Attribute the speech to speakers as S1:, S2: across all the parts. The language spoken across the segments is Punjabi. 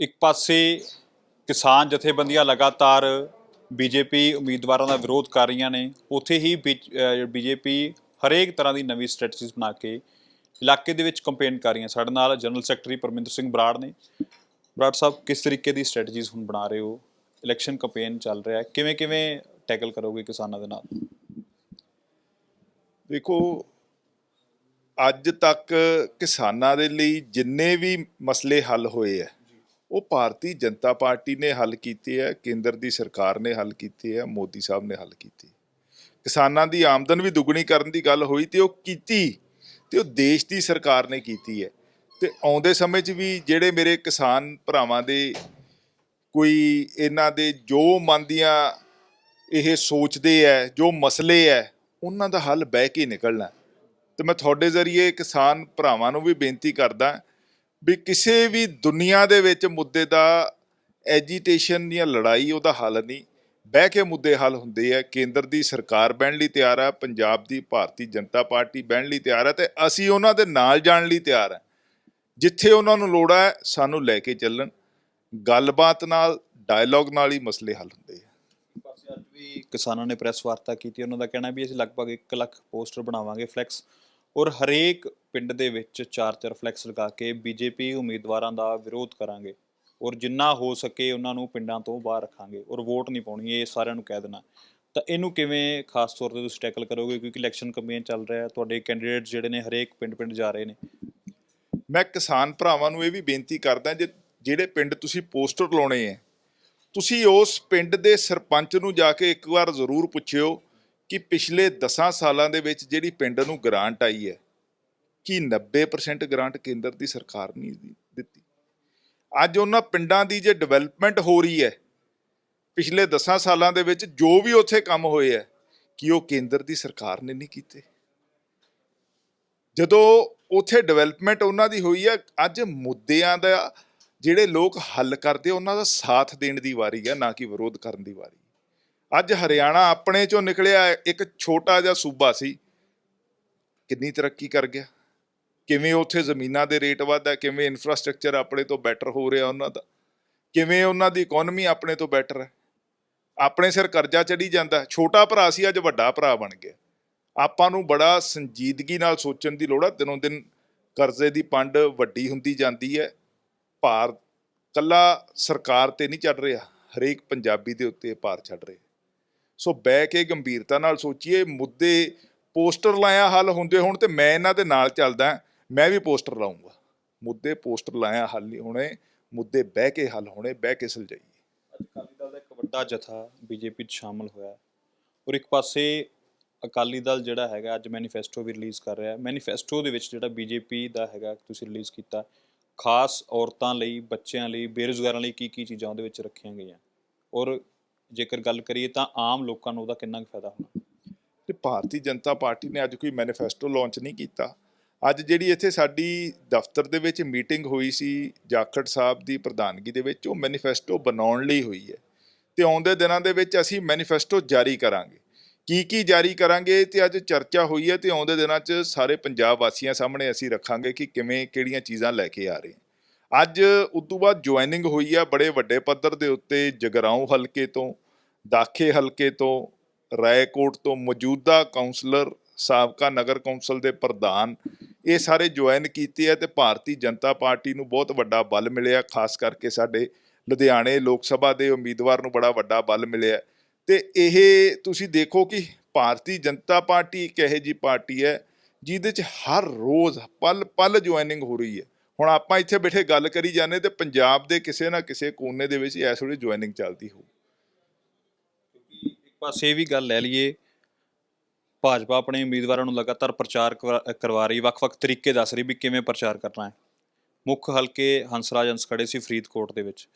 S1: ਇੱਕ ਪਾਸੇ ਕਿਸਾਨ ਜਥੇਬੰਦੀਆਂ ਲਗਾਤਾਰ ਬੀਜੇਪੀ ਉਮੀਦਵਾਰਾਂ ਦਾ ਵਿਰੋਧ ਕਰ ਰਹੀਆਂ ਨੇ, ਉੱਥੇ ਹੀ ਬੀਜੇਪੀ ਹਰੇਕ ਤਰ੍ਹਾਂ ਦੀ ਨਵੀਂ ਸਟ੍ਰੈਟਜੀਜ਼ ਬਣਾ ਕੇ ਇਲਾਕੇ ਦੇ ਵਿੱਚ ਕੰਪੇਨ ਕਰ ਰਹੀਆਂ ਸਾਡੇ ਨਾਲ ਜਨਰਲ ਸੈਕਟਰੀ ਪਰਮਿੰਦਰ ਸਿੰਘ ਬਰਾੜ ਨੇ। ਬਰਾੜ ਸਾਹਿਬ, ਕਿਸ ਤਰੀਕੇ ਦੀ ਸਟ੍ਰੈਟਜੀਜ਼ ਹੁਣ ਬਣਾ ਰਹੇ ਹੋ? ਇਲੈਕਸ਼ਨ ਕੰਪੇਨ ਚੱਲ ਰਿਹਾ ਹੈ। ਕਿਵੇਂ ਕਿਵੇਂ ਟੈਕਲ ਕਰੋਗੇ ਕਿਸਾਨਾਂ ਦੇ ਨਾਲ?
S2: ਦੇਖੋ, ਅੱਜ ਤੱਕ ਕਿਸਾਨਾਂ ਦੇ ਲਈ ਜਿੰਨੇ ਵੀ ਮਸਲੇ ਹੱਲ ਹੋਏ ਆ ਉਹ ਭਾਰਤੀ ਜਨਤਾ ਪਾਰਟੀ ਨੇ ਹੱਲ ਕੀਤੇ ਹੈ, ਕੇਂਦਰ ਦੀ ਸਰਕਾਰ ਨੇ ਹੱਲ ਕੀਤੇ ਹੈ, ਮੋਦੀ ਸਾਹਿਬ ਨੇ ਹੱਲ ਕੀਤੇ। ਕਿਸਾਨਾਂ ਦੀ ਆਮਦਨ ਵੀ ਦੁੱਗਣੀ ਕਰਨ ਦੀ ਗੱਲ ਹੋਈ ਤੇ ਉਹ ਕੀਤੀ ਤੇ ਉਹ ਦੇਸ਼ ਦੀ ਸਰਕਾਰ ਨੇ ਕੀਤੀ ਹੈ। ਤੇ ਆਉਂਦੇ ਸਮੇਂ 'ਚ ਵੀ ਜਿਹੜੇ ਮੇਰੇ ਕਿਸਾਨ ਭਰਾਵਾਂ ਦੇ ਕੋਈ ਇਹਨਾਂ ਦੇ ਜੋ ਮਨ ਦੀਆਂ ਇਹ ਸੋਚਦੇ ਐ, ਜੋ ਮਸਲੇ ਐ, ਉਹਨਾਂ ਦਾ ਹੱਲ ਬਹਿ ਕੇ ਨਿਕਲਣਾ। ਤੇ ਮੈਂ ਤੁਹਾਡੇ ਜ਼ਰੀਏ ਕਿਸਾਨ ਭਰਾਵਾਂ ਨੂੰ ਵੀ ਬੇਨਤੀ ਕਰਦਾ ਵੀ ਕਿਸੇ ਵੀ ਦੁਨੀਆ ਦੇ ਵਿੱਚ ਮੁੱਦੇ ਦਾ ਐਜੀਟੇਸ਼ਨ ਜਾਂ ਲੜਾਈ ਉਹਦਾ ਹੱਲ ਨਹੀਂ। ਬਹਿ ਕੇ ਮੁੱਦੇ ਹੱਲ ਹੁੰਦੇ ਆ। ਕੇਂਦਰ ਦੀ ਸਰਕਾਰ ਬਹਿਣ ਲਈ ਤਿਆਰ ਹੈ ਪੰਜਾਬ ਦੀ ਭਾਰਤੀ ਜਨਤਾ ਪਾਰਟੀ ਬਹਿਣ ਲਈ ਤਿਆਰ ਹੈ ਤੇ ਅਸੀਂ ਉਹਨਾਂ ਦੇ ਨਾਲ ਜਾਣ ਲਈ ਤਿਆਰ ਹਾਂ ਜਿੱਥੇ ਉਹਨਾਂ ਨੂੰ ਲੋੜ ਹੈ ਸਾਨੂੰ ਲੈ ਕੇ ਚੱਲਣ। ਗੱਲਬਾਤ ਨਾਲ ਡਾਇਲੌਗ ਨਾਲ ਹੀ ਮਸਲੇ ਹੱਲ ਹੁੰਦੇ ਆ।
S1: ਅੱਜ ਵੀ ਕਿਸਾਨਾਂ ਨੇ ਪ੍ਰੈਸ ਵਾਰਤਾ ਕੀਤੀ। ਉਹਨਾਂ ਦਾ ਕਹਿਣਾ ਵੀ ਅਸੀਂ ਲਗਭਗ 1 ਲੱਖ ਪੋਸਟਰ ਬਣਾਵਾਂਗੇ ਫਲੈਕਸ ਔਰ ਹਰੇਕ ਪਿੰਡ ਦੇ ਵਿੱਚ ਚਾਰ ਚਾਰ ਫਲੈਕਸ ਲਗਾ ਕੇ ਬੀਜੇਪੀ ਉਮੀਦਵਾਰਾਂ ਦਾ ਵਿਰੋਧ ਕਰਾਂਗੇ। ਔਰ ਜਿੰਨਾ ਹੋ ਸਕੇ ਉਹਨਾਂ ਨੂੰ ਪਿੰਡਾਂ ਤੋਂ ਬਾਹਰ ਰੱਖਾਂਗੇ। ਔਰ ਵੋਟ ਨਹੀਂ ਪਾਉਣੀ, ਇਹ ਸਾਰਿਆਂ ਨੂੰ ਕਹਿ ਦੇਣਾ। ਤਾਂ ਇਹਨੂੰ ਕਿਵੇਂ ਖਾਸ ਤੌਰ ਤੇ ਤੁਸੀਂ ਟੈਕਲ ਕਰੋਗੇ? ਕਿਉਂਕਿ ਇਲੈਕਸ਼ਨ ਕੈਂਪੇਨ ਚੱਲ ਰਿਹਾ ਹੈ, ਤੁਹਾਡੇ ਕੈਂਡੀਡੇਟ ਜਿਹੜੇ ਨੇ ਹਰੇਕ ਪਿੰਡ ਪਿੰਡ ਜਾ ਰਹੇ ਨੇ।
S2: ਮੈਂ ਕਿਸਾਨ ਭਰਾਵਾਂ ਨੂੰ ਇਹ ਵੀ ਬੇਨਤੀ ਕਰਦਾ ਜੇ ਜਿਹੜੇ ਪਿੰਡ ਤੁਸੀਂ ਪੋਸਟਰ ਲਾਉਣੇ ਹੈ, ਤੁਸੀਂ ਉਸ ਪਿੰਡ ਦੇ ਸਰਪੰਚ ਨੂੰ ਜਾ ਕੇ ਇੱਕ ਵਾਰ ਜ਼ਰੂਰ ਪੁੱਛਿਓ ਕਿ ਪਿਛਲੇ 10 ਸਾਲਾਂ ਦੇ ਵਿੱਚ ਜਿਹੜੀ ਪਿੰਡ ਨੂੰ ਗ੍ਰਾਂਟ ਆਈ ਹੈ, ਕਿ 90% ਗ੍ਰਾਂਟ ਕੇਂਦਰ ਦੀ ਸਰਕਾਰ ਨੇ ਦਿੱਤੀ? ਅੱਜ ਉਹਨਾਂ ਪਿੰਡਾਂ ਦੀ ਜੇ ਡਿਵੈਲਪਮੈਂਟ ਹੋ ਰਹੀ ਹੈ, ਪਿਛਲੇ 10 ਸਾਲਾਂ ਦੇ ਵਿੱਚ ਜੋ ਵੀ ਉੱਥੇ ਕੰਮ ਹੋਏ ਹੈ, ਕਿ ਉਹ ਕੇਂਦਰ ਦੀ ਸਰਕਾਰ ਨੇ ਨਹੀਂ ਕੀਤੇ? ਜਦੋਂ ਉੱਥੇ ਡਿਵੈਲਪਮੈਂਟ ਉਹਨਾਂ ਦੀ ਹੋਈ ਹੈ, ਅੱਜ ਮੁੱਦਿਆਂ ਦਾ ਜਿਹੜੇ ਲੋਕ ਹੱਲ ਕਰਦੇ, ਉਹਨਾਂ ਦਾ ਸਾਥ ਦੇਣ ਦੀ ਵਾਰੀ ਹੈ, ਨਾ ਕਿ ਵਿਰੋਧ ਕਰਨ ਦੀ ਵਾਰੀ ਅੱਜ ਹਰਿਆਣਾ ਆਪਣੇ ਚੋਂ ਨਿਕਲਿਆ ਇੱਕ ਛੋਟਾ ਜਿਹਾ ਸੂਬਾ ਸੀ। ਕਿੰਨੀ ਤਰੱਕੀ ਕਰ ਗਿਆ। ਕਿਵੇਂ ਉੱਥੇ ਜ਼ਮੀਨਾਂ ਦੇ ਰੇਟ ਵਧਦਾ, ਕਿਵੇਂ ਇਨਫਰਾਸਟ੍ਰਕਚਰ ਆਪਣੇ ਤੋਂ ਬੈਟਰ ਹੋ ਰਿਹਾ ਉਹਨਾਂ ਦਾ, ਕਿਵੇਂ ਉਹਨਾਂ ਦੀ ਇਕਨੋਮੀ ਆਪਣੇ ਤੋਂ ਬੈਟਰ ਹੈ। ਆਪਣੇ ਸਿਰ ਕਰਜ਼ਾ ਚੜੀ ਜਾਂਦਾ। ਛੋਟਾ ਭਰਾ ਸੀ, ਅੱਜ ਵੱਡਾ ਭਰਾ ਬਣ ਗਿਆ। ਆਪਾਂ ਨੂੰ ਬੜਾ ਸੰਜੀਦਗੀ ਨਾਲ ਸੋਚਣ ਦੀ ਲੋੜ ਹੈ ਦਿਨੋਂ ਦਿਨ ਕਰਜ਼ੇ ਦੀ ਪੰਡ ਵੱਡੀ ਹੁੰਦੀ ਜਾਂਦੀ ਹੈ। ਭਾਰ ਕੱਲਾ ਸਰਕਾਰ ਤੇ ਨਹੀਂ ਚੜ ਰਿਹਾ। ਹਰੇਕ ਪੰਜਾਬੀ ਦੇ ਉੱਤੇ ਭਾਰ ਚੜ ਰਿਹਾ। ਸੋ ਬਹਿ ਕੇ ਗੰਭੀਰਤਾ ਨਾਲ ਸੋਚੀਏ, ਮੁੱਦੇ ਪੋਸਟਰ ਲਾਇਆ ਹੱਲ ਹੁੰਦੇ ਹੋਣ ਤੇ ਮੈਂ ਇਹਨਾਂ ਦੇ ਨਾਲ ਚੱਲਦਾ, ਮੈਂ ਵੀ ਪੋਸਟਰ ਲਾਉਂਗਾ ਮੁੱਦੇ ਪੋਸਟਰ ਲਾਇਆ ਹੱਲ ਨਹੀਂ ਹੋਣੇ, ਮੁੱਦੇ ਬਹਿ ਕੇ ਹੱਲ ਹੋਣੇ, ਬਹਿ ਕੇ ਸੁਲਝਾਈਏ।
S1: ਅੱਜ ਅਕਾਲੀ ਦਲ ਦਾ ਇੱਕ ਵੱਡਾ ਜਥਾ ਬੀਜੇਪੀ 'ਚ ਸ਼ਾਮਲ ਹੋਇਆ। ਔਰ ਇੱਕ ਪਾਸੇ ਅਕਾਲੀ ਦਲ ਜਿਹੜਾ ਹੈਗਾ, ਅੱਜ ਮੈਨੀਫੈਸਟੋ ਵੀ ਰਿਲੀਜ਼ ਕਰ ਰਿਹਾ। ਹੈ ਮੈਨੀਫੈਸਟੋ ਦੇ ਵਿੱਚ ਜਿਹੜਾ ਬੀਜੇਪੀ ਦਾ ਹੈਗਾ, ਤੁਸੀਂ ਰਿਲੀਜ਼ ਕੀਤਾ। ਖਾਸ ਔਰਤਾਂ ਲਈ, ਬੱਚਿਆਂ ਲਈ, ਬੇਰੁਜ਼ਗਾਰਾਂ ਲਈ ਕੀ ਕੀ ਚੀਜ਼ਾਂ ਉਹਦੇ ਵਿੱਚ ਰੱਖੀਆਂ ਗਈਆਂ। ਔਰ ਜੇਕਰ ਗੱਲ ਕਰੀਏ ਤਾਂ ਆਮ ਲੋਕਾਂ ਨੂੰ ਉਹਦਾ ਕਿੰਨਾ ਕੁ ਫਾਇਦਾ ਹੋਣਾ?
S2: ਤੇ ਭਾਰਤੀ ਜਨਤਾ ਪਾਰਟੀ ਨੇ ਅੱਜ ਕੋਈ ਮੈਨੀਫੈਸਟੋ ਲਾਂਚ ਨਹੀਂ ਕੀਤਾ। ਅੱਜ ਜਿਹੜੀ ਇੱਥੇ ਸਾਡੀ ਦਫ਼ਤਰ ਦੇ ਵਿੱਚ ਮੀਟਿੰਗ ਹੋਈ ਸੀ ਜਾਖੜ ਸਾਹਿਬ ਦੀ ਪ੍ਰਧਾਨਗੀ ਦੇ ਵਿੱਚ, ਉਹ ਮੈਨੀਫੈਸਟੋ ਬਣਾਉਣ ਲਈ ਹੋਈ ਹੈ। ਤੇ ਆਉਂਦੇ ਦਿਨਾਂ ਦੇ ਵਿੱਚ ਅਸੀਂ ਮੈਨੀਫੈਸਟੋ ਜਾਰੀ ਕਰਾਂਗੇ। ਕੀ ਕੀ ਜਾਰੀ ਕਰਾਂਗੇ ਤੇ ਅੱਜ ਚਰਚਾ ਹੋਈ ਹੈ ਤੇ ਆਉਂਦੇ ਦਿਨਾਂ 'ਚ ਸਾਰੇ ਪੰਜਾਬ ਵਾਸੀਆਂ ਸਾਹਮਣੇ ਅਸੀਂ ਰੱਖਾਂਗੇ ਕਿ ਕਿਵੇਂ, ਕਿਹੜੀਆਂ ਚੀਜ਼ਾਂ ਲੈ ਕੇ ਆ ਰਹੇ ਹਾਂ ਅੱਜ ਉਸ ਤੋਂ ਬਾਅਦ ਜੁਆਇਨਿੰਗ ਹੋਈ ਆ ਬੜੇ ਵੱਡੇ ਪੱਧਰ ਦੇ ਉੱਤੇ ਜਗਰਾਉਂ ਹਲਕੇ ਤੋਂ, ਦਾਖੇ ਹਲਕੇ ਤੋਂ, ਰਾਏਕੋਟ ਤੋਂ ਮੌਜੂਦਾ ਕਾਉਂਸਲਰ ਸਾਬਕਾ ਨਗਰ ਕੌਂਸਲ ਦੇ ਪ੍ਰਧਾਨ, ਇਹ ਸਾਰੇ ਜੁਆਇਨ ਕੀਤੇ ਆ ਤੇ ਭਾਰਤੀ ਜਨਤਾ ਪਾਰਟੀ ਨੂੰ ਬਹੁਤ ਵੱਡਾ ਬਲ ਮਿਲਿਆ, ਖਾਸ ਕਰਕੇ ਸਾਡੇ ਲੁਧਿਆਣੇ ਲੋਕ ਸਭਾ ਦੇ ਉਮੀਦਵਾਰ ਨੂੰ ਬੜਾ ਵੱਡਾ ਬਲ ਮਿਲਿਆ। ਤੇ ਇਹ ਤੁਸੀਂ ਦੇਖੋ ਕਿ ਭਾਰਤੀ ਜਨਤਾ ਪਾਰਟੀ ਇੱਕ ਇਹੋ ਜਿਹੀ ਪਾਰਟੀ ਹੈ ਜਿਹਦੇ 'ਚ ਹਰ ਰੋਜ਼ ਪਲ ਪਲ ਜੁਆਇਨਿੰਗ ਹੋ ਰਹੀ ਹੈ। ਹੁਣ ਆਪਾਂ ਇੱਥੇ ਬੈਠੇ ਗੱਲ ਕਰੀ ਜਾਂਦੇ ਤੇ ਪੰਜਾਬ ਦੇ ਕਿਸੇ ਨਾ ਕਿਸੇ ਕੋਨੇ ਦੇ ਵਿੱਚ ਇਸ ਵੇਲੇ ਜੁਆਇਨਿੰਗ ਚੱਲਦੀ ਹੋ
S1: ਇੱਕ ਪਾਸੇ ਇਹ ਵੀ ਗੱਲ ਲੈ ਲਈਏ, ਭਾਜਪਾ ਆਪਣੇ ਉਮੀਦਵਾਰਾਂ ਨੂੰ ਲਗਾਤਾਰ ਪ੍ਰਚਾਰ ਕਰਵਾ- ਕਰਵਾ ਰਹੀ, ਵੱਖ-ਵੱਖ ਤਰੀਕੇ ਦੱਸ ਰਹੀ ਵੀ ਕਿਵੇਂ ਪ੍ਰਚਾਰ ਕਰਨਾ ਹੈ। ਮੁੱਖ ਹਲਕੇ ਹੰਸਰਾਜ ਹੰਸ ਖੜੇ ਸੀ ਫਰੀਦਕੋਟ ਦੇ ਵਿੱਚ।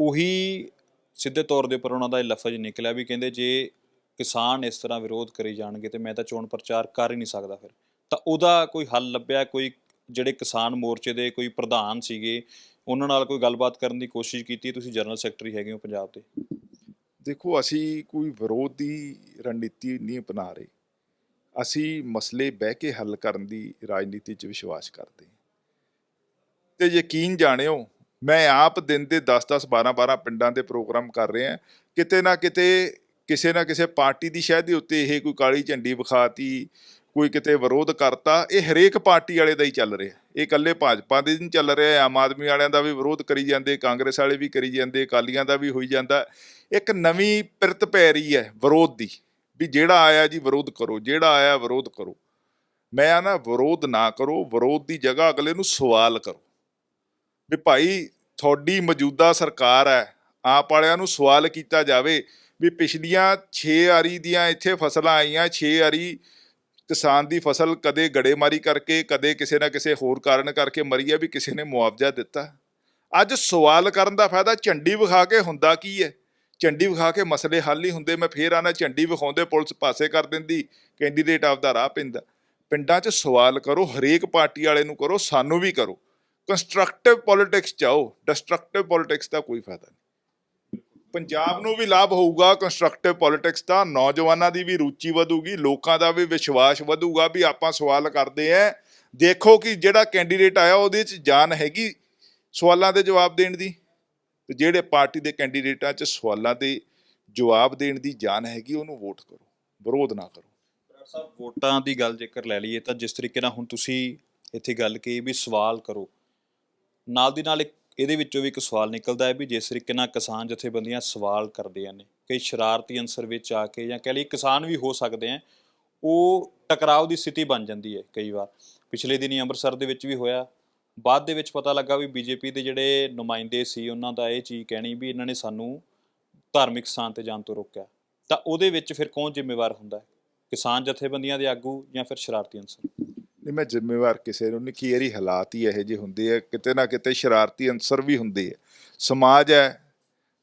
S1: ਉਹੀ ਸਿੱਧੇ ਤੌਰ ਦੇ ਉੱਪਰ ਉਹਨਾਂ ਦਾ ਇਹ ਲਫ਼ਜ਼ ਨਿਕਲਿਆ ਵੀ ਕਹਿੰਦੇ ਜੇ ਕਿਸਾਨ ਇਸ ਤਰ੍ਹਾਂ ਵਿਰੋਧ ਕਰੀ ਜਾਣਗੇ ਤੇ ਮੈਂ ਤਾਂ ਚੋਣ ਪ੍ਰਚਾਰ ਕਰ ਹੀ ਨਹੀਂ ਸਕਦਾ ਫਿਰ। ਤਾਂ ਉਹਦਾ ਕੋਈ ਹੱਲ ਲੱਭਿਆ, ਕੋਈ ਜਿਹੜੇ ਕਿਸਾਨ ਮੋਰਚੇ ਦੇ ਕੋਈ ਪ੍ਰਧਾਨ ਸੀਗੇ, ਉਹਨਾਂ ਨਾਲ ਕੋਈ ਗੱਲਬਾਤ ਕਰਨ ਦੀ ਕੋਸ਼ਿਸ਼ ਕੀਤੀ? ਤੁਸੀਂ ਜਨਰਲ ਸੈਕਟਰੀ ਹੈਗੇ ਹੋ ਪੰਜਾਬ ਦੇ।
S2: ਦੇਖੋ, ਅਸੀਂ ਕੋਈ ਵਿਰੋਧ ਦੀ ਰਣਨੀਤੀ ਨਹੀਂ ਅਪਣਾ ਰਹੇ। ਅਸੀਂ ਮਸਲੇ ਬਹਿ ਕੇ ਹੱਲ ਕਰਨ ਦੀ ਰਾਜਨੀਤੀ 'ਚ ਵਿਸ਼ਵਾਸ ਕਰਦੇ ਹਾਂ। ਤੇ ਯਕੀਨ ਜਾਣਿਓ, ਮੈਂ ਆਪ ਦਿਨ ਦੇ 10-10 12-12 ਪਿੰਡਾਂ ਦੇ ਪ੍ਰੋਗਰਾਮ ਕਰ ਰਿਹਾ ਕਿਤੇ ਨਾ ਕਿਤੇ, ਕਿਸੇ ਨਾ ਕਿਸੇ ਪਾਰਟੀ ਦੀ ਸ਼ਹਿ ਦੇ ਉੱਤੇ ਇਹ ਕੋਈ ਕਾਲੀ ਝੰਡੀ ਵਿਖਾਤੀ ਕੋਈ ਕਿਤੇ ਵਿਰੋਧ ਕਰਤਾ, ਇਹ ਹਰੇਕ ਪਾਰਟੀ ਵਾਲੇ ਦਾ ਹੀ ਚੱਲ ਰਿਹਾ। ਇਹ ਇਕੱਲੇ ਭਾਜਪਾ ਦੇ ਨਹੀਂ ਚੱਲ ਰਿਹਾ ਆਮ ਆਦਮੀ ਵਾਲਿਆਂ ਦਾ ਵੀ ਵਿਰੋਧ ਕਰੀ ਜਾਂਦੇ, ਕਾਂਗਰਸ ਵਾਲੇ ਵੀ ਕਰੀ ਜਾਂਦੇ, ਅਕਾਲੀਆਂ ਦਾ ਵੀ ਹੋਈ ਜਾਂਦਾ। ਇੱਕ ਨਵੀਂ ਪਿਰਤ ਪੈ ਰਹੀ ਹੈ ਵਿਰੋਧ ਦੀ, ਵੀ ਜਿਹੜਾ ਆਇਆ ਜੀ ਵਿਰੋਧ ਕਰੋ, ਜਿਹੜਾ ਆਇਆ ਵਿਰੋਧ ਕਰੋ। ਮੈਂ ਆ ਨਾ ਵਿਰੋਧ ਨਾ ਕਰੋ, ਵਿਰੋਧ ਦੀ ਜਗ੍ਹਾ ਅਗਲੇ ਨੂੰ ਸਵਾਲ ਕਰੋ। ਵੀ ਭਾਈ, ਤੁਹਾਡੀ ਮੌਜੂਦਾ ਸਰਕਾਰ ਹੈ, ਆਪ ਵਾਲਿਆਂ ਨੂੰ ਸਵਾਲ ਕੀਤਾ ਜਾਵੇ, ਵੀ ਪਿਛਲੀਆਂ 6 ਆਰੀ ਦੀਆਂ ਇੱਥੇ ਫਸਲਾਂ ਆਈਆਂ 6 ਆਰੀ ਕਿਸਾਨ ਦੀ ਫਸਲ ਕਦੇ ਗੜੇਮਾਰੀ ਕਰਕੇ, ਕਦੇ ਕਿਸੇ ਨਾ ਕਿਸੇ ਹੋਰ ਕਾਰਨ ਕਰਕੇ ਮਰੀ ਹੈ ਵੀ ਕਿਸੇ ਨੇ ਮੁਆਵਜ਼ਾ ਦਿੱਤਾ। ਅੱਜ ਸਵਾਲ ਕਰਨ ਦਾ ਫਾਇਦਾ ਝੰਡੀ ਵਿਖਾ ਕੇ ਹੁੰਦਾ ਕੀ ਹੈ? ਝੰਡੀ ਵਿਖਾ ਕੇ ਮਸਲੇ ਹੱਲ ਨਹੀਂ ਹੁੰਦੇ, ਮੈਂ ਫੇਰ ਆਣਾ ਝੰਡੀ ਵਿਖਾਉਂਦੇ ਪੁਲਿਸ ਪਾਸੇ ਕਰ ਦਿੰਦੀ ਕੈਂਡੀਡੇਟ ਆਪਦਾ ਰਾਹ ਪੈਂਦਾ। ਪਿੰਡਾਂ 'ਚ ਸਵਾਲ ਕਰੋ, ਹਰੇਕ ਪਾਰਟੀ ਵਾਲੇ ਨੂੰ ਕਰੋ, ਸਾਨੂੰ ਵੀ ਕਰੋ। ਕੰਸਟਰਕਟਿਵ ਪੋਲਿਟਿਕਸ ਚਾਓ ਡਿਸਟਰਕਟਿਵ ਪੋਲਿਟਿਕਸ ਦਾ ਕੋਈ ਫਾਇਦਾ ਨਹੀਂ। ਪੰਜਾਬ ਨੂੰ ਵੀ ਲਾਭ ਹੋਊਗਾ ਕੰਸਟਰਕਟਿਵ ਪੋਲਿਟਿਕਸ ਦਾ, ਨੌਜਵਾਨਾਂ ਦੀ ਵੀ ਰੁਚੀ ਵਧੂਗੀ, ਲੋਕਾਂ ਦਾ ਵੀ ਵਿਸ਼ਵਾਸ ਵਧੂਗਾ ਵੀ ਆਪਾਂ ਸਵਾਲ ਕਰਦੇ ਆਂ। ਦੇਖੋ ਕਿ ਜਿਹੜਾ ਕੈਂਡੀਡੇਟ ਆਇਆ ਉਹਦੇ 'ਚ ਜਾਨ ਹੈਗੀ ਸਵਾਲਾਂ ਦੇ ਜਵਾਬ ਦੇਣ ਦੀ। ਤੇ ਜਿਹੜੇ ਪਾਰਟੀ ਦੇ ਕੈਂਡੀਡੇਟਾਂ 'ਚ ਸਵਾਲਾਂ ਦੇ ਜਵਾਬ ਦੇਣ ਦੀ ਜਾਨ ਹੈਗੀ, ਉਹਨੂੰ ਵੋਟ ਕਰੋ, ਵਿਰੋਧ ਨਾ ਕਰੋ।
S1: ਸਾਹਿਬ, ਵੋਟਾਂ ਦੀ ਗੱਲ ਜੇਕਰ ਲੈ ਲਈਏ ਤਾਂ ਜਿਸ ਤਰੀਕੇ ਨਾਲ ਹੁਣ ਤੁਸੀਂ ਇੱਥੇ ਗੱਲ ਕਹੀ ਵੀ ਸਵਾਲ ਕਰੋ, ਨਾਲ ਦੀ ਨਾਲ ਇੱਕ ਇਹਦੇ ਵਿੱਚੋਂ ਵੀ ਇੱਕ ਸਵਾਲ ਨਿਕਲਦਾ ਹੈ ਵੀ ਜਿਸ ਤਰੀਕੇ ਨਾਲ ਕਿਸਾਨ ਜਥੇਬੰਦੀਆਂ ਸਵਾਲ ਕਰਦੀਆਂ ਨੇ, ਕਈ ਸ਼ਰਾਰਤੀ ਅੰਸਰ ਵਿੱਚ ਆ ਕੇ ਜਾਂ ਕਹਿ ਲਈ ਕਿਸਾਨ ਵੀ ਹੋ ਸਕਦੇ ਆ ਉਹ ਟਕਰਾਅ ਦੀ ਸਥਿਤੀ ਬਣ ਜਾਂਦੀ ਹੈ ਕਈ ਵਾਰ। ਪਿਛਲੇ ਦਿਨੀ ਅੰਮ੍ਰਿਤਸਰ ਦੇ ਵਿੱਚ ਵੀ ਹੋਇਆ, ਬਾਅਦ ਦੇ ਵਿੱਚ ਪਤਾ ਲੱਗਾ ਵੀ ਬੀਜੇਪੀ ਦੇ ਜਿਹੜੇ ਨੁਮਾਇੰਦੇ ਸੀ ਉਹਨਾਂ ਦਾ ਇਹ ਚੀਜ਼ ਕਹਿਣੀ ਵੀ ਇਹਨਾਂ ਨੇ ਸਾਨੂੰ ਧਾਰਮਿਕ ਸਥਾਨ ਤੇ ਜਾਣ ਤੋਂ ਰੋਕਿਆ। ਤਾਂ ਉਹਦੇ ਵਿੱਚ ਫਿਰ ਕੌਣ ਜ਼ਿੰਮੇਵਾਰ ਹੁੰਦਾ ਹੈ? ਕਿਸਾਨ ਜਥੇਬੰਦੀਆਂ ਦੇ ਆਗੂ ਜਾਂ ਫਿਰ ਸ਼ਰਾਰਤੀ ਅੰਸਰ?
S2: ਨਹੀਂ, ਮੈਂ ਜ਼ਿੰਮੇਵਾਰ ਕਿਸੇ ਨੂੰ ਨਹੀਂ, ਕਿ ਇਹਦੀ ਹਾਲਾਤ ਹੀ ਇਹੋ ਜਿਹੇ ਹੁੰਦੇ ਆ, ਕਿਤੇ ਨਾ ਕਿਤੇ ਸ਼ਰਾਰਤੀ ਅੰਸਰ ਵੀ ਹੁੰਦੇ ਆ। ਸਮਾਜ ਹੈ,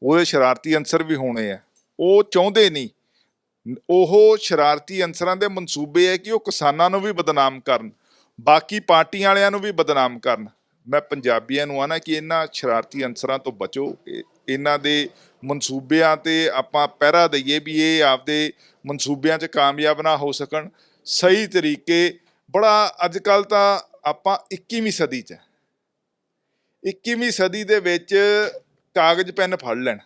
S2: ਉਹਦੇ ਸ਼ਰਾਰਤੀ ਅੰਸਰ ਵੀ ਹੋਣੇ ਆ। ਉਹ ਚਾਹੁੰਦੇ ਨਹੀਂ। ਉਹ ਸ਼ਰਾਰਤੀ ਅੰਸਰਾਂ ਦੇ ਮਨਸੂਬੇ ਹੈ ਕਿ ਉਹ ਕਿਸਾਨਾਂ ਨੂੰ ਵੀ ਬਦਨਾਮ ਕਰਨ, ਬਾਕੀ ਪਾਰਟੀਆਂ ਵਾਲਿਆਂ ਨੂੰ ਵੀ ਬਦਨਾਮ ਕਰਨ। ਮੈਂ ਪੰਜਾਬੀਆਂ ਨੂੰ ਆਣਾ ਕਿ ਇਹਨਾਂ ਸ਼ਰਾਰਤੀ ਅੰਸਰਾਂ ਤੋਂ ਬਚੋ। ਇਹਨਾਂ ਦੇ ਮਨਸੂਬਿਆਂ ਤੇ ਆਪਾਂ ਪਹਿਰਾ ਦਈਏ ਵੀ ਇਹ ਆਪਦੇ ਮਨਸੂਬਿਆਂ 'ਚ ਕਾਮਯਾਬ ਨਾ ਹੋ ਸਕਣ। ਸਹੀ ਤਰੀਕੇ ਬੜਾ ਅੱਜ ਕੱਲ ਤਾਂ ਆਪਾਂ 21ਵੀਂ ਸਦੀ 'ਚ 21ਵੀਂ ਸਦੀ ਦੇ ਵਿੱਚ ਕਾਗਜ਼, ਪੈਨ ਫੜ ਲੈਣ।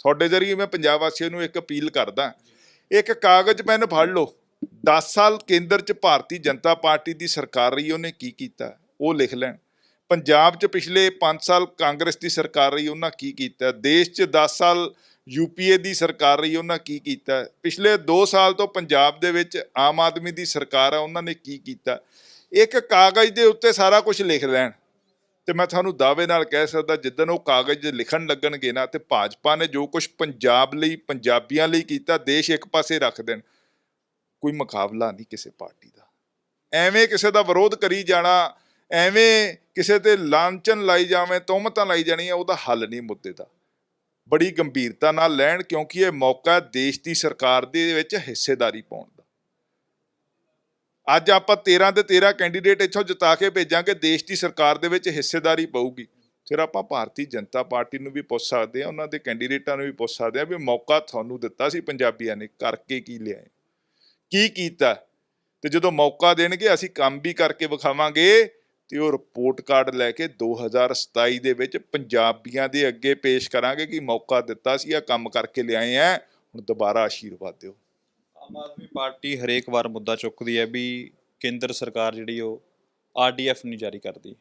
S2: ਤੁਹਾਡੇ ਜ਼ਰੀਏ ਮੈਂ ਪੰਜਾਬ ਵਾਸੀਆਂ ਨੂੰ ਇੱਕ ਅਪੀਲ ਕਰਦਾ ਇੱਕ ਕਾਗਜ਼, ਪੈਨ ਫੜ ਲਓ। 10 ਸਾਲ ਕੇਂਦਰ 'ਚ ਭਾਰਤੀ ਜਨਤਾ ਪਾਰਟੀ ਦੀ ਸਰਕਾਰ ਰਹੀ, ਉਹਨੇ ਕੀ ਕੀਤਾ? ਉਹ ਲਿਖ ਲੈਣ। ਪੰਜਾਬ 'ਚ ਪਿਛਲੇ 5 ਸਾਲ ਕਾਂਗਰਸ ਦੀ ਸਰਕਾਰ ਰਹੀ, ਉਹਨਾਂ ਕੀ ਕੀਤਾ? ਦੇਸ਼ 'ਚ 10 ਸਾਲ ਯੂਪੀਏ ਦੀ ਸਰਕਾਰ ਰਹੀ, ਉਹਨਾਂ ਕੀ ਕੀਤਾ? ਪਿਛਲੇ 2 ਸਾਲ ਤੋਂ ਪੰਜਾਬ ਦੇ ਵਿੱਚ ਆਮ ਆਦਮੀ ਦੀ ਸਰਕਾਰ ਆ, ਉਹਨਾਂ ਨੇ ਕੀ ਕੀਤਾ? ਇੱਕ ਕਾਗਜ਼ ਦੇ ਉੱਤੇ ਸਾਰਾ ਕੁਝ ਲਿਖ ਲੈਣ। ਤੇ ਮੈਂ ਤੁਹਾਨੂੰ ਦਾਅਵੇ ਨਾਲ ਕਹਿ ਸਕਦਾ ਜਿੱਦਨ ਉਹ ਕਾਗਜ਼ ਲਿਖਣ ਲੱਗਣਗੇ ਨਾ, ਤੇ ਭਾਜਪਾ ਨੇ ਜੋ ਕੁਝ ਪੰਜਾਬ ਲਈ, ਪੰਜਾਬੀਆਂ ਲਈ ਕੀਤਾ, ਦੇਸ਼ ਇੱਕ ਪਾਸੇ ਰੱਖ ਦੇਣ, ਕੋਈ ਮੁਕਾਬਲਾ ਨਹੀਂ ਕਿਸੇ ਪਾਰਟੀ ਦਾ। ਐਵੇਂ ਕਿਸੇ ਦਾ ਵਿਰੋਧ ਕਰੀ ਜਾਣਾ, ਐਵੇਂ ਕਿਸੇ ਤੇ ਲਾਂఛਨ ਲਾਈ ਜਾਵੇਂ ਤੁਹਮਤਾਂ ਲਾਈ ਜਾਣੀਆਂ, ਉਹਦਾ ਹੱਲ ਨਹੀਂ ਮੁੱਦੇ ਦਾ। ਬੜੀ ਗੰਭੀਰਤਾ ਨਾਲ ਲੈਣ ਕਿਉਂਕਿ ਇਹ ਮੌਕਾ ਦੇਸ਼ ਦੀ ਸਰਕਾਰ ਦੇ ਵਿੱਚ ਹਿੱਸੇਦਾਰੀ ਪਾਉਣ ਦਾ। ਅੱਜ ਆਪਾਂ 13 ਦੇ 13 ਕੈਂਡੀਡੇਟ ਇੱਥੋਂ ਜਿਤਾ ਕੇ ਭੇਜਾਂਗੇ, ਦੇਸ਼ ਦੀ ਸਰਕਾਰ ਦੇ ਵਿੱਚ ਹਿੱਸੇਦਾਰੀ ਪਊਗੀ। ਫਿਰ ਆਪਾਂ ਭਾਰਤੀ ਜਨਤਾ ਪਾਰਟੀ ਨੂੰ ਵੀ ਪੁੱਛ ਸਕਦੇ ਹਾਂ, ਉਹਨਾਂ ਦੇ ਕੈਂਡੀਡੇਟਾਂ ਨੂੰ ਵੀ ਪੁੱਛ ਸਕਦੇ ਹਾਂ ਵੀ ਮੌਕਾ ਤੁਹਾਨੂੰ ਦਿੱਤਾ ਸੀ ਪੰਜਾਬੀਆਂ ਨੇ, ਕਰਕੇ ਕੀ ਲਿਆਏ? ਕੀ ਕੀਤਾ? ਤੇ ਜਦੋਂ ਮੌਕਾ ਦੇਣਗੇ, ਅਸੀਂ ਕੰਮ ਵੀ ਕਰਕੇ ਵਿਖਾਵਾਂਗੇ। ਤੇ ਉਹ ਰਿਪੋਰਟ ਕਾਰਡ ਲੈ ਕੇ 2027 ਦੇ ਵਿੱਚ ਪੰਜਾਬੀਆਂ ਦੇ ਅੱਗੇ ਪੇਸ਼ ਕਰਾਂਗੇ ਕਿ ਮੌਕਾ ਦਿੱਤਾ ਸੀ ਆ ਕੰਮ ਕਰਕੇ ਲਿਆਏ ਆ। ਹੁਣ ਦੁਬਾਰਾ ਆਸ਼ੀਰਵਾਦ ਦਿਓ।
S1: ਆਮ ਆਦਮੀ ਪਾਰਟੀ ਹਰੇਕ ਵਾਰ ਮੁੱਦਾ ਚੁੱਕਦੀ ਹੈ ਵੀ ਕੇਂਦਰ ਸਰਕਾਰ ਜਿਹੜੀ ਉਹ ਆਰਡੀਐਫ ਨਹੀਂ ਜਾਰੀ ਕਰਦੀ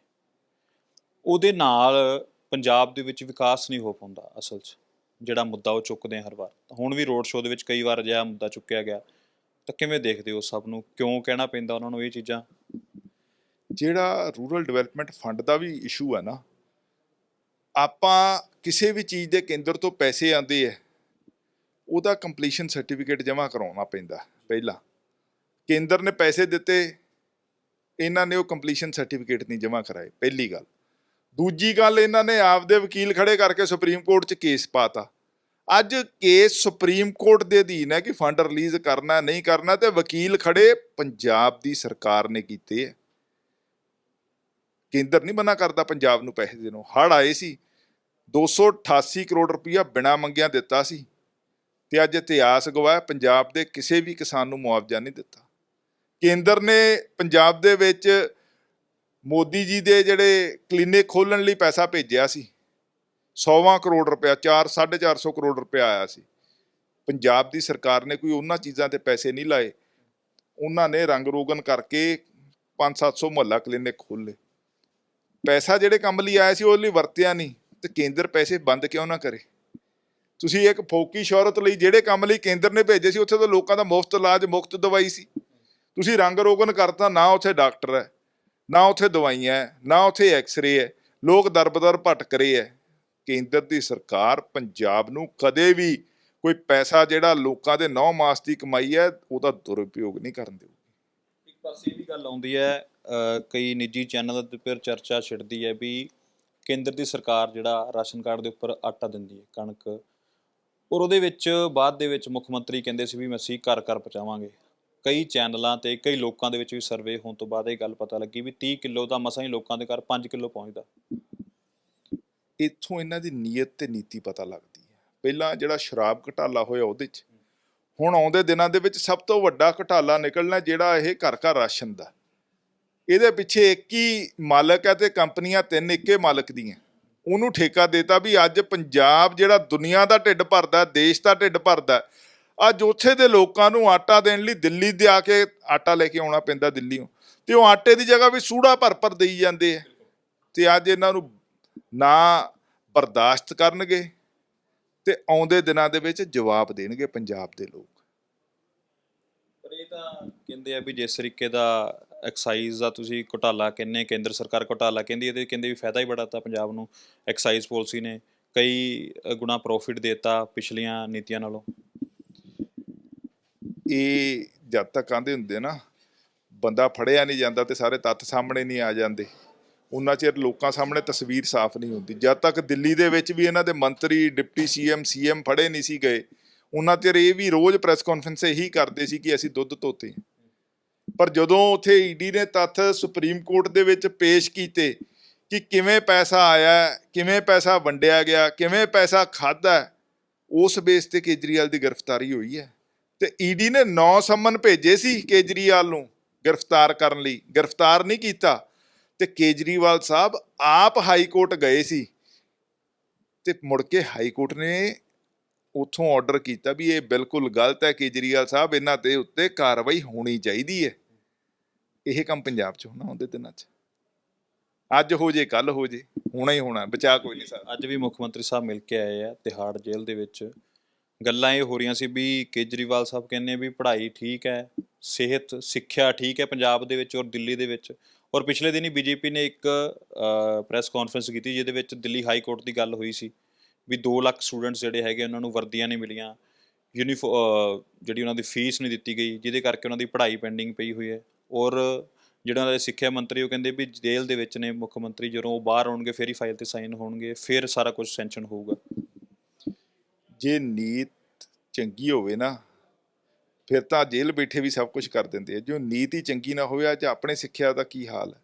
S1: ਉਹਦੇ ਨਾਲ ਪੰਜਾਬ ਦੇ ਵਿੱਚ ਵਿਕਾਸ ਨਹੀਂ ਹੋ ਪਾਉਂਦਾ ਅਸਲ 'ਚ, ਜਿਹੜਾ ਮੁੱਦਾ ਉਹ ਚੁੱਕਦੇ ਆ ਹਰ ਵਾਰ। ਹੁਣ ਵੀ ਰੋਡ ਸ਼ੋਅ ਦੇ ਵਿੱਚ ਕਈ ਵਾਰ ਅਜਿਹਾ ਮੁੱਦਾ ਚੁੱਕਿਆ ਗਿਆ। ਤਾਂ ਕਿਵੇਂ ਦੇਖਦੇ ਹੋ ਸਭ ਨੂੰ? ਕਿਉਂ ਕਹਿਣਾ ਪੈਂਦਾ ਉਹਨਾਂ ਨੂੰ ਇਹ ਚੀਜ਼ਾਂ?
S2: ਜਿਹੜਾ ਰੂਰਲ ਡਿਵੈਲਪਮੈਂਟ ਫੰਡ ਦਾ ਵੀ ਇਸ਼ੂ ਹੈ ਨਾ, ਆਪਾਂ ਕਿਸੇ ਵੀ ਚੀਜ਼ ਦੇ ਕੇਂਦਰ ਤੋਂ ਪੈਸੇ ਆਉਂਦੇ ਆ, ਉਹਦਾ ਕੰਪਲੀਸ਼ਨ ਸਰਟੀਫਿਕੇਟ ਜਮ੍ਹਾਂ ਕਰਾਉਣਾ ਪੈਂਦਾ ਪਹਿਲਾਂ। ਕੇਂਦਰ ਨੇ ਪੈਸੇ ਦਿੱਤੇ, ਇਹਨਾਂ ਨੇ ਉਹ ਕੰਪਲੀਸ਼ਨ ਸਰਟੀਫਿਕੇਟ ਨਹੀਂ ਜਮ੍ਹਾਂ ਕਰਾਏ, ਪਹਿਲੀ ਗੱਲ। ਦੂਜੀ ਗੱਲ, ਇਹਨਾਂ ਨੇ ਆਪਦੇ ਵਕੀਲ ਖੜੇ ਕਰਕੇ ਸੁਪਰੀਮ ਕੋਰਟ 'ਚ ਕੇਸ ਪਾਤਾ। ਅੱਜ ਕੇਸ ਸੁਪਰੀਮ ਕੋਰਟ ਦੇ ਅਧੀਨ ਹੈ ਕਿ ਫੰਡ ਰਿਲੀਜ਼ ਕਰਨਾ, ਨਹੀਂ ਕਰਨਾ, ਤੇ ਵਕੀਲ ਖੜੇ ਪੰਜਾਬ ਦੀ ਸਰਕਾਰ ਨੇ ਕੀਤੇ ਹੈ ਕੇਂਦਰ ਨਹੀਂ ਮਨਾ ਕਰਦਾ ਪੰਜਾਬ ਨੂੰ ਪੈਸੇ ਦੇਣੋਂ। ਹੜ ਆਏ ਸੀ 288 ਕਰੋੜ ਰੁਪਇਆ ਬਿਨਾਂ ਮੰਗਿਆ ਦਿੱਤਾ ਸੀ ਤੇ ਅੱਜ ਇਤਿਹਾਸ ਗਵਾਹ ਪੰਜਾਬ ਦੇ ਕਿਸੇ ਵੀ ਕਿਸਾਨ ਨੂੰ ਮੁਆਵਜ਼ਾ ਨਹੀਂ ਦਿੱਤਾ। ਕੇਂਦਰ ਨੇ ਪੰਜਾਬ ਦੇ ਵਿੱਚ ਮੋਦੀ ਜੀ ਦੇ ਜਿਹੜੇ ਕਲੀਨਿਕ ਖੋਲਣ ਲਈ ਪੈਸਾ ਭੇਜਿਆ ਸੀ 100 ਕਰੋੜ ਰੁਪਇਆ 4 450 ਕਰੋੜ ਰੁਪਇਆ ਆਇਆ ਸੀ। ਪੰਜਾਬ ਦੀ ਸਰਕਾਰ ਨੇ ਕੋਈ ਉਹਨਾਂ ਚੀਜ਼ਾਂ ਤੇ ਪੈਸੇ ਨਹੀਂ ਲਾਏ। ਉਹਨਾਂ ਨੇ ਰੰਗ ਰੋਗਨ ਕਰਕੇ 5-700 ਮੁਹੱਲਾ ਕਲੀਨਿਕ ਖੋਲ੍ਹੇ ਪੈਸਾ ਜਿਹੜੇ ਕੰਮ ਲਈ ਆਇਆ ਸੀ, ਉਹ ਲਈ ਵਰਤਿਆ ਨਹੀਂ ਤੇ ਕੇਂਦਰ ਪੈਸੇ ਬੰਦ ਕਿਉਂ ਨਾ ਕਰੇ? ਤੁਸੀਂ ਇੱਕ ਫੋਕੀ ਸ਼ੌਹਰਤ ਲਈ ਜਿਹੜੇ ਕੰਮ ਲਈ ਕੇਂਦਰ ਨੇ ਭੇਜੇ ਸੀ, ਉੱਥੇ ਤਾਂ ਲੋਕਾਂ ਦਾ ਮੁਫਤ ਇਲਾਜ, ਮੁਫਤ ਦਵਾਈ ਸੀ। ਤੁਸੀਂ ਰੰਗ ਰੋਗਨ ਕਰਤਾ, ਨਾ ਉੱਥੇ ਡਾਕਟਰ ਹੈ, ਨਾ ਉੱਥੇ ਦਵਾਈਆਂ ਹੈ, ਨਾ ਉੱਥੇ ਐਕਸ-ਰੇ ਹੈ। ਲੋਕ ਦਰਬਦਰ ਭਟਕ ਰਹੇ ਹੈ। ਕੇਂਦਰ ਦੀ ਸਰਕਾਰ ਪੰਜਾਬ ਨੂੰ ਕਦੇ ਵੀ ਕੋਈ ਪੈਸਾ ਜਿਹੜਾ ਲੋਕਾਂ ਦੇ ਨੌ ਮਾਸ ਦੀ ਕਮਾਈ ਹੈ, ਉਹਦਾ ਦੁਰਉਪਯੋਗ ਨਹੀਂ ਕਰਨ ਦਿਓ
S1: ਇੱਕ ਪਾਸੇ ਇਹ ਵੀ ਗੱਲ ਆਉਂਦੀ ਹੈ ਕਈ ਨਿੱਜੀ ਚੈਨਲ ਤੇ ਫਿਰ ਚਰਚਾ ਛਿੜਦੀ ਹੈ ਵੀ ਕੇਂਦਰ ਦੀ ਸਰਕਾਰ ਜਿਹੜਾ ਰਾਸ਼ਨ ਕਾਰਡ ਦੇ ਉੱਪਰ ਆਟਾ ਦਿੰਦੀ ਹੈ, ਕਣਕ। ਔਰ ਉਹਦੇ ਵਿੱਚ ਬਾਅਦ ਦੇ ਵਿੱਚ ਮੁੱਖ ਮੰਤਰੀ ਕਹਿੰਦੇ ਸੀ ਵੀ ਅਸੀਂ ਘਰ ਘਰ ਪਹੁੰਚਾਵਾਂਗੇ। ਕਈ ਚੈਨਲਾਂ ਤੇ ਕਈ ਲੋਕਾਂ ਦੇ ਵਿੱਚ ਵੀ ਸਰਵੇ ਹੋਣ ਤੋਂ ਬਾਅਦ ਇਹ ਗੱਲ ਪਤਾ ਲੱਗੀ ਵੀ 30 ਕਿਲੋ ਦਾ ਮਸਾਂ ਹੀ ਲੋਕਾਂ ਦੇ ਘਰ 5 ਕਿਲੋ ਪਹੁੰਚਦਾ।
S2: ਇੱਥੋਂ ਇਹਨਾਂ ਦੀ ਨੀਅਤ ਤੇ ਨੀਤੀ ਪਤਾ ਲੱਗਦੀ ਹੈ। ਪਹਿਲਾਂ ਜਿਹੜਾ ਸ਼ਰਾਬ ਘਟਾਲਾ ਹੋਇਆ ਉਹਦੇ 'ਚ, ਹੁਣ ਆਉਂਦੇ ਦਿਨਾਂ ਦੇ ਵਿੱਚ ਸਭ ਤੋਂ ਵੱਡਾ ਘਟਾਲਾ ਨਿਕਲਣਾ ਜਿਹੜਾ ਇਹ ਘਰ ਘਰ ਰਾਸ਼ਨ ਦਾ। ਇਹਦੇ ਪਿੱਛੇ ਇੱਕ ਹੀ ਮਾਲਕ ਹੈ ਤੇ ਕੰਪਨੀਆਂ ਤਿੰਨ ਇੱਕੇ ਮਾਲਕ ਦੀਆਂ। ਉਹਨੂੰ ਠੇਕਾ ਦੇਤਾ ਵੀ ਅੱਜ ਪੰਜਾਬ ਜਿਹੜਾ ਦੁਨੀਆ ਦਾ ਢਿੱਡ ਭਰਦਾ, ਦੇਸ਼ ਦਾ ਢਿੱਡ ਭਰਦਾ, ਅੱਜ ਉੱਥੇ ਦੇ ਲੋਕਾਂ ਨੂੰ ਆਟਾ ਦੇਣ ਲਈ ਦਿੱਲੀ ਦੇ ਆ ਕੇ ਆਟਾ ਲੈ ਕੇ ਆਉਣਾ ਪੈਂਦਾ ਦਿੱਲੀੋਂ ਤੇ ਉਹ ਆਟੇ ਦੀ ਜਗ੍ਹਾ ਵੀ ਸੂੜਾ ਭਰ ਭਰ ਦੇਈ ਜਾਂਦੇ ਆ। ਤੇ ਅੱਜ ਇਹਨਾਂ ਨੂੰ ਨਾ ਬਰਦਾਸ਼ਤ ਕਰਨਗੇ ਤੇ ਆਉਂਦੇ ਦਿਨਾਂ ਦੇ ਵਿੱਚ ਜਵਾਬ ਦੇਣਗੇ ਪੰਜਾਬ ਦੇ ਲੋਕ।
S1: ਤਾਂ ਕਹਿੰਦੇ ਆ ਵੀ ਜਿਸ ਤਰੀਕੇ ਦਾ ਐਕਸਾਈਜ਼ ਦਾ ਤੁਸੀਂ ਘੁਟਾਲਾ ਕਹਿੰਨੇ ਕੇਂਦਰ ਸਰਕਾਰ ਘੁਟਾਲਾ ਕਹਿੰਦੀ ਇਹਦੇ ਕਹਿੰਦੇ ਵੀ ਫਾਇਦਾ ਹੀ ਬੜਾ ਤਾ ਪੰਜਾਬ ਨੂੰ ਐਕਸਾਈਜ਼ ਪਾਲਿਸੀ ਨੇ ਕਈ ਗੁਣਾ ਪ੍ਰੋਫਿਟ ਦੇਤਾ ਪਿਛਲੀਆਂ ਨੀਤੀਆਂ ਨਾਲੋਂ।
S2: ਇਹ ਜਦ ਤੱਕ ਆਂਦੇ ਹੁੰਦੇ ਨਾ, ਬੰਦਾ ਫੜਿਆ ਨਹੀਂ ਜਾਂਦਾ ਤੇ ਸਾਰੇ ਤੱਥ ਸਾਹਮਣੇ ਨਹੀਂ ਆ ਜਾਂਦੇ। ਉਹਨਾਂ ਚਿਰ ਲੋਕਾਂ ਸਾਹਮਣੇ ਤਸਵੀਰ ਸਾਫ਼ ਨਹੀਂ ਹੁੰਦੀ। ਜਦ ਤੱਕ ਦਿੱਲੀ ਦੇ ਵਿੱਚ ਵੀ ਇਹਨਾਂ ਦੇ ਮੰਤਰੀ, ਡਿਪਟੀ ਸੀਐਮ ਸੀਐਮ ਫੜੇ ਨਹੀਂ ਸੀ ਗਏ ਉਹਨਾਂ 'ਤੇ ਇਹ ਵੀ ਰੋਜ਼ ਪ੍ਰੈਸ ਕਾਨਫਰੰਸ ਇਹੀ ਕਰਦੇ ਸੀ ਕਿ ਅਸੀਂ ਦੁੱਧ ਧੋਤੇ। ਪਰ ਜਦੋਂ ਉੱਥੇ ਈਡੀ ਨੇ ਤੱਥ ਸੁਪਰੀਮ ਕੋਰਟ ਦੇ ਵਿੱਚ ਪੇਸ਼ ਕੀਤੇ ਕਿ ਕਿਵੇਂ ਪੈਸਾ ਆਇਆ, ਕਿਵੇਂ ਪੈਸਾ ਵੰਡਿਆ ਗਿਆ, ਕਿਵੇਂ ਪੈਸਾ ਖਾਦਾ ਉਸ ਬੇਸ ਤੇ ਕੇਜਰੀਵਾਲ ਦੀ ਗ੍ਰਿਫਤਾਰੀ ਹੋਈ ਹੈ। ਤੇ ਈਡੀ ਨੇ 9 ਸੰਮਨ ਭੇਜੇ ਸੀ ਕੇਜਰੀਵਾਲ ਨੂੰ ਗ੍ਰਿਫਤਾਰ ਕਰਨ ਲਈ। ਗ੍ਰਿਫਤਾਰ ਨਹੀਂ ਕੀਤਾ ਤੇ ਕੇਜਰੀਵਾਲ ਸਾਹਿਬ ਆਪ ਹਾਈ ਕੋਰਟ ਗਏ ਸੀ। ਤੇ ਮੁੜ ਕੇ ਹਾਈ ਕੋਰਟ ਨੇ ਉਥੋਂ ਆਰਡਰ ਕੀਤਾ ਵੀ ਇਹ ਬਿਲਕੁਲ ਗਲਤ ਹੈ, ਕੇਜਰੀਵਾਲ ਸਾਹਿਬ, ਇਹਨਾਂ ਦੇ ਉੱਤੇ ਕਾਰਵਾਈ ਹੋਣੀ ਚਾਹੀਦੀ ਹੈ। ਇਹ ਕੰਮ ਪੰਜਾਬ 'ਚ ਹੋਣਾ, ਉਹਦੇ ਦਿਨਾਂ 'ਚ। ਅੱਜ ਹੋ ਜੇ ਕੱਲ ਹੋ ਜੇ, ਹੋਣਾ ਹੀ ਹੋਣਾ, ਬਚਾ ਕੋਈ ਨਹੀਂ ਸਰ
S1: ਅੱਜ ਵੀ ਮੁੱਖ ਮੰਤਰੀ ਸਾਹਿਬ ਮਿਲ ਕੇ ਆਏ ਆ, ਤਿਹਾੜ ਜੇਲ੍ਹ ਦੇ ਵਿੱਚ। ਗੱਲਾਂ ਇਹ ਹੋ ਰਹੀਆਂ ਸੀ ਵੀ ਕੇਜਰੀਵਾਲ ਸਾਹਿਬ ਕਹਿੰਦੇ ਵੀ ਪੜ੍ਹਾਈ ਠੀਕ ਹੈ, ਸਿਹਤ, ਸਿੱਖਿਆ ਠੀਕ ਹੈ ਪੰਜਾਬ ਦੇ ਵਿੱਚ ਔਰ ਦਿੱਲੀ ਦੇ ਵਿੱਚ। ਔਰ ਪਿਛਲੇ ਦਿਨੀ ਬੀਜੇਪੀ ਨੇ ਇੱਕ ਪ੍ਰੈਸ ਕਾਨਫਰੰਸ ਕੀਤੀ, ਜਿਹਦੇ ਵਿੱਚ ਦਿੱਲੀ ਹਾਈ ਕੋਰਟ ਦੀ ਗੱਲ ਹੋਈ ਸੀ। ਵੀ 2 ਲੱਖ ਸਟੂਡੈਂਟਸ ਜਿਹੜੇ ਹੈਗੇ ਉਹਨਾਂ ਨੂੰ ਵਰਦੀਆਂ ਨਹੀਂ ਮਿਲੀਆਂ ਯੂਨੀਫੋ ਜਿਹੜੀ ਉਹਨਾਂ ਦੀ ਫੀਸ ਨਹੀਂ ਦਿੱਤੀ ਗਈ, ਜਿਹਦੇ ਕਰਕੇ ਉਹਨਾਂ ਦੀ ਪੜ੍ਹਾਈ ਪੈਂਡਿੰਗ ਪਈ ਹੋਈ ਹੈ। ਔਰ ਜਿਹੜਾ ਉਹਨਾਂ ਦੇ ਸਿੱਖਿਆ ਮੰਤਰੀ, ਉਹ ਕਹਿੰਦੇ ਵੀ ਜੇਲ੍ਹ ਦੇ ਵਿੱਚ ਨੇ ਮੁੱਖ ਮੰਤਰੀ, ਜਦੋਂ ਉਹ ਬਾਹਰ ਆਉਣਗੇ, ਫੇਰ ਹੀ ਫਾਈਲ ਤੇ ਸਾਈਨ ਹੋਣਗੇ, ਫਿਰ ਸਾਰਾ ਕੁਝ ਸੈਂਕਸ਼ਨ ਹੋਊਗਾ।
S2: ਜੇ ਨੀਤ ਚੰਗੀ ਹੋਵੇ ਨਾ, ਫਿਰ ਤਾਂ ਜੇਲ੍ਹ ਬੈਠੇ ਵੀ ਸਭ ਕੁਝ ਕਰ ਦਿੰਦੇ ਆ। ਜੋ ਨੀਤ ਹੀ ਚੰਗੀ ਨਾ ਹੋਵੇ, ਅੱਜ ਆਪਣੇ ਸਿੱਖਿਆ ਦਾ ਕੀ ਹਾਲ ਹੈ?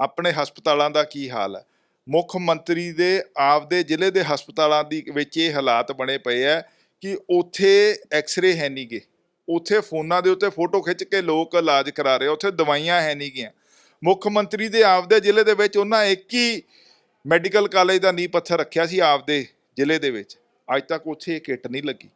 S2: ਆਪਣੇ ਹਸਪਤਾਲਾਂ ਦਾ ਕੀ ਹਾਲ ਹੈ? ਮੁੱਖ ਮੰਤਰੀ ਦੇ ਆਪਦੇ ਜ਼ਿਲ੍ਹੇ ਦੇ ਹਸਪਤਾਲਾਂ ਦੀ ਵਿੱਚ ਇਹ ਹਾਲਾਤ ਬਣੇ ਪਏ ਆ ਕਿ ਉੱਥੇ ਐਕਸ-ਰੇ ਹੈ ਨਹੀਂਗੇ ਉੱਥੇ ਫੋਨਾਂ ਦੇ ਉੱਤੇ ਫੋਟੋ ਖਿੱਚ ਕੇ ਲੋਕ ਇਲਾਜ ਕਰਾ ਰਹੇ ਆ, ਉੱਥੇ ਦਵਾਈਆਂ ਹੈ ਨਹੀਂਗੀਆਂ ਮੁੱਖ ਮੰਤਰੀ ਦੇ ਆਪਦੇ ਜ਼ਿਲ੍ਹੇ ਦੇ ਵਿੱਚ ਉਹਨਾਂ ਇੱਕ ਹੀ ਮੈਡੀਕਲ ਕਾਲਜ ਦਾ ਨੀਂਹ ਪੱਥਰ ਰੱਖਿਆ ਸੀ ਆਪਦੇ ਜ਼ਿਲ੍ਹੇ ਦੇ ਵਿੱਚ। ਅੱਜ ਤੱਕ ਉੱਥੇ ਇਹ ਕਿੱਟ ਨਹੀਂ ਲੱਗੀ।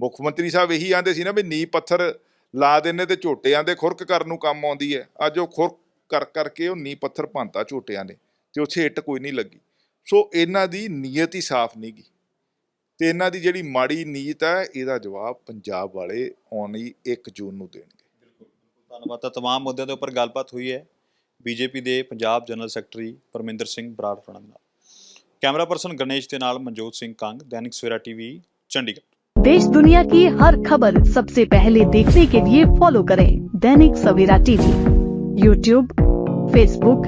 S2: ਮੁੱਖ ਮੰਤਰੀ ਸਾਹਿਬ ਇਹੀ ਆਂਦੇ ਸੀ ਨਾ ਵੀ ਨੀਂਹ ਪੱਥਰ ਲਾ ਦਿੰਨੇ ਤੇ ਝੋਟਿਆਂ ਦੇ ਖੁਰਕ ਕਰਨ ਨੂੰ ਕੰਮ ਆਉਂਦੀ ਹੈ। ਅੱਜ ਉਹ ਖੁਰਕ ਕਰ ਕਰਕੇ ਉਹ ਨੀਂਹ ਪੱਥਰ ਭੰਤਾ ਝੋਟਿਆਂ ਨੇ। ਤੇ ਉੱਥੇ ਇੱਟ ਕੋਈ ਨਹੀਂ ਲੱਗੀ ਸੋ ਇਹਨਾਂ ਦੀ ਨੀਅਤ ਹੀ ਸਾਫ਼ ਨਹੀਂ ਗੀ ਤੇ ਇਹਨਾਂ ਦੀ ਜਿਹੜੀ ਮਾੜੀ ਨੀਅਤ ਹੈ ਇਹਦਾ ਜਵਾਬ ਪੰਜਾਬ ਵਾਲੇ ਆਉਣੀ 1 ਜੂਨ ਨੂੰ ਦੇਣਗੇ
S1: ਧੰਨਵਾਦ ਤਾਂ तमाम ਮੁੱਦਿਆਂ ਦੇ ਉੱਪਰ ਗੱਲਬਾਤ ਹੋਈ ਹੈ ਬੀਜੇਪੀ ਦੇ ਪੰਜਾਬ ਜਨਰਲ ਸੈਕਟਰੀ ਪਰਮਿੰਦਰ ਸਿੰਘ ਬਰਾੜ ਫੜਨ ਨਾਲ ਕੈਮਰਾ ਪਰਸਨ ਗਣੇਸ਼ ਦੇ ਨਾਲ ਮਨਜੋਤ ਸਿੰਘ ਕੰਗ ਦੈਨਿਕ ਸਵੇਰਾ ਟੀਵੀ ਚੰਡੀਗੜ੍ਹ
S3: देश दुनिया की हर खबर सबसे पहले देखने के लिए फॉलो करें Dainik Savera TV YouTube Facebook